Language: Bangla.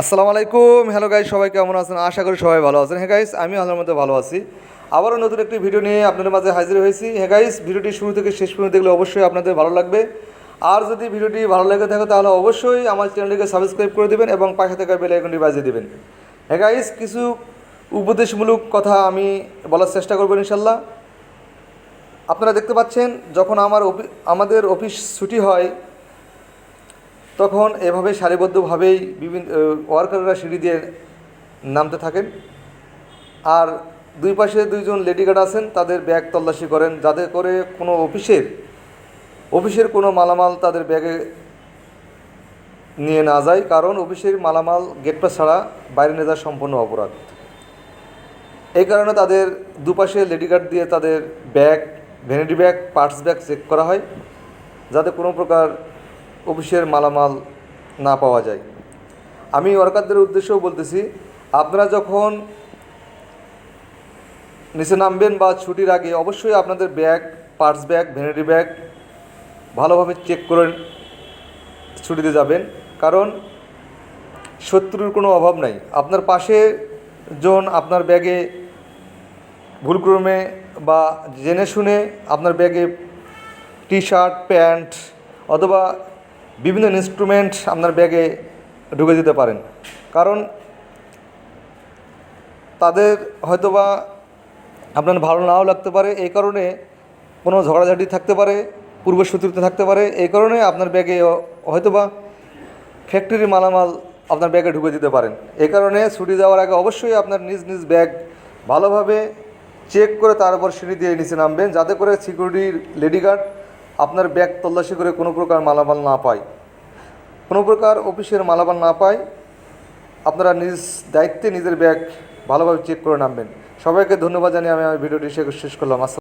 আসসালামু আলাইকুম। হ্যালো গাইজ সবাই কেমন আছেন? আশা করি সবাই ভালো আছেন। হ্যাঁ গাইজ আমি আল্লাহর মধ্যে ভালো আছি। আবারও নতুন একটি ভিডিও নিয়ে আপনাদের মাঝে হাজির হয়েছি। হ্যাঁ গাইজ ভিডিওটি শুরু থেকে শেষ পর্যন্ত দেখলে অবশ্যই আপনাদের ভালো লাগবে। আর যদি ভিডিওটি ভালো লেগে থাকে, তাহলে অবশ্যই আমার চ্যানেলটিকে সাবস্ক্রাইব করে দেবেন এবং পাশে থাকা বেল আইকনটি বাজিয়ে দেবেন। হ্যাঁ গাইজ কিছু উপদেশমূলক কথা আমি বলার চেষ্টা করব ইনশাল্লাহ। আপনারা দেখতে পাচ্ছেন, যখন আমার আমাদের অফিস ছুটি হয় তখন এভাবে সারিবদ্ধভাবেই বিভিন্ন ওয়ার্কাররা সিঁড়ি দিয়ে নামতে থাকেন। আর দুই পাশে দুইজন লেডি গার্ড আছেন, তাদের ব্যাগ তল্লাশি করেন, যাতে করে কোনো অফিসের অফিসের কোনো মালামাল তাদের ব্যাগে নিয়ে না যায়, কারণ অফিসের মালামাল গেট পাস ছাড়া বাইরে নিয়ে যাওয়া সম্পূর্ণ অপরাধ। এই কারণে তাদের দুপাশে লেডি গার্ড দিয়ে তাদের bag, vanity bag parts bag check করা হয়, যাতে কোনো প্রকার অফিসের মালামাল না পাওয়া যায়। আমি ওয়ার্কারদের উদ্দেশ্যেও বলতেছি, আপনারা যখন নিচে নামবেন বা ছুটির আগে, অবশ্যই আপনাদের bag, purse bag, vanity bag ভালোভাবে চেক করে ছুটিতে যাবেন। কারণ শত্রুর কোনো অভাব নাই। আপনার পাশে জন আপনার ব্যাগে ভুলক্রমে বা জেনে শুনে আপনার ব্যাগে টি শার্ট প্যান্ট অথবা বিভিন্ন ইনস্ট্রুমেন্ট আপনার ব্যাগে ঢুকে দিতে পারেন। কারণ তাদের হয়তোবা আপনার ভালো নাও লাগতে পারে, এই কারণে কোনো ঝগড়াঝাটি থাকতে পারে পূর্বশত্রুতা থাকতে পারে, এই কারণে আপনার ব্যাগে হয়তোবা ফ্যাক্টরির মালামাল আপনার ব্যাগে ঢুকে দিতে পারেন। এই কারণে ছুটি যাওয়ার আগে অবশ্যই আপনার নিজ নিজ ব্যাগ ভালোভাবে চেক করে তার তারপর সিঁড়ি দিয়ে নিচে নামবেন, যাতে করে সিকিউরিটির লেডি গার্ড আপনার ব্যাগ তল্লাশি করে কোনো প্রকার মালামাল না পায়। কোনো প্রকার অফিসের মালামাল না পায়। আপনারা নিজ দায়িত্বে নিজের ব্যাগ ভালোভাবে চেক করে নামবেন। সবাইকে ধন্যবাদ জানিয়ে আমি আমার ভিডিওটি শেষ করলাম।